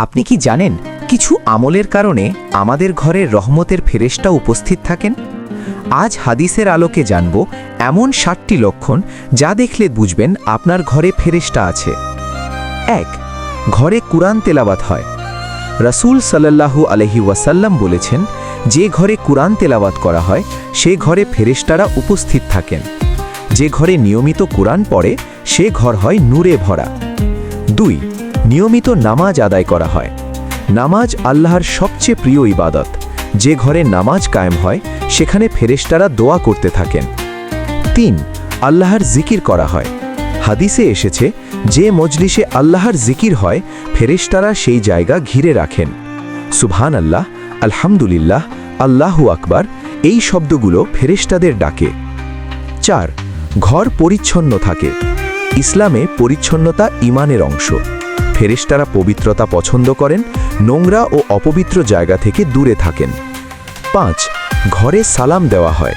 আপনি কি জানেন কিছু আমলের কারণে আমাদের ঘরে রহমতের ফেরেশতা উপস্থিত থাকেন? আজ হাদিসের আলোকে জানব এমন ষাটটি লক্ষণ যা দেখলে বুঝবেন আপনার ঘরে ফেরেশতা আছে। এক, ঘরে কুরআন তেলাওয়াত হয়। রাসূল সাল্লাল্লাহু আলহি ওয়াসাল্লাম বলেছেন, যে ঘরে কুরআন তেলাওয়াত করা হয়, সে ঘরে ফেরেশতারা উপস্থিত থাকেন। যে ঘরে নিয়মিত কুরআন পড়ে, সে ঘর হয় নূরে ভরা। দুই নিয়মিত নামাজ আদায় করা হয়। নামাজ আল্লাহর সবচেয়ে প্রিয় ইবাদত। যে ঘরে নামাজ কায়েম হয়, সেখানে ফেরেশতারা দোয়া করতে থাকেন। তিন, আল্লাহর জিকির করা হয়। হাদিসে এসেছে, যে মজলিসে আল্লাহর জিকির হয়, ফেরেশতারা সেই জায়গা ঘিরে রাখেন। সুবহান আল্লাহ আলহামদুলিল্লাহ, আল্লাহু আকবার, এই শব্দগুলো ফেরেশতাদের ডাকে। চার, ঘর পরিচ্ছন্ন থাকে। ইসলামে পরিচ্ছন্নতা ইমানের অংশ। ফেরেশতারা পবিত্রতা পছন্দ করেন, নোংরা ও অপবিত্র জায়গা থেকে দূরে থাকেন। পাঁচ, ঘরে সালাম দেওয়া হয়।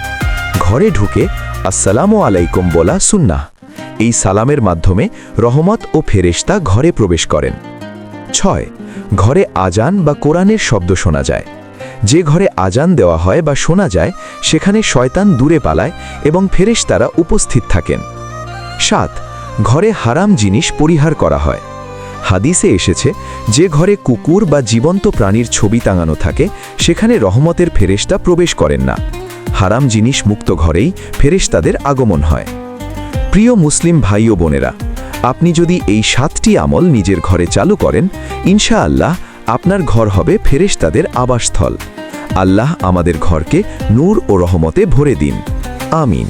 ঘরে ঢুকে আসসালামু আলাইকুম বলা সুন্নাহ। এই সালামের মাধ্যমে রহমত ও ফেরেশতা ঘরে প্রবেশ করেন। ছয়, ঘরে আজান বা কোরআনের শব্দ শোনা যায়। যে ঘরে আজান দেওয়া হয় বা শোনা যায়, সেখানে শয়তান দূরে পালায় এবং ফেরেশতারা উপস্থিত থাকেন। সাত, ঘরে হারাম জিনিস পরিহার করা হয়। হাদিসে এসেছে, যে ঘরে কুকুর বা জীবন্ত প্রাণীর ছবি টাঙানো থাকে, সেখানে রহমতের ফেরেশতা প্রবেশ করেন না। হারাম জিনিস মুক্ত ঘরেই ফেরেশতাদের আগমন হয়। প্রিয় মুসলিম ভাই ও বোনেরা, আপনি যদি এই সাতটি আমল নিজের ঘরে চালু করেন, ইনশাআল্লাহ আপনার ঘর হবে ফেরেশতাদের আবাসস্থল। আল্লাহ আমাদের ঘরকে নূর ও রহমতে ভরে দিন। আমিন।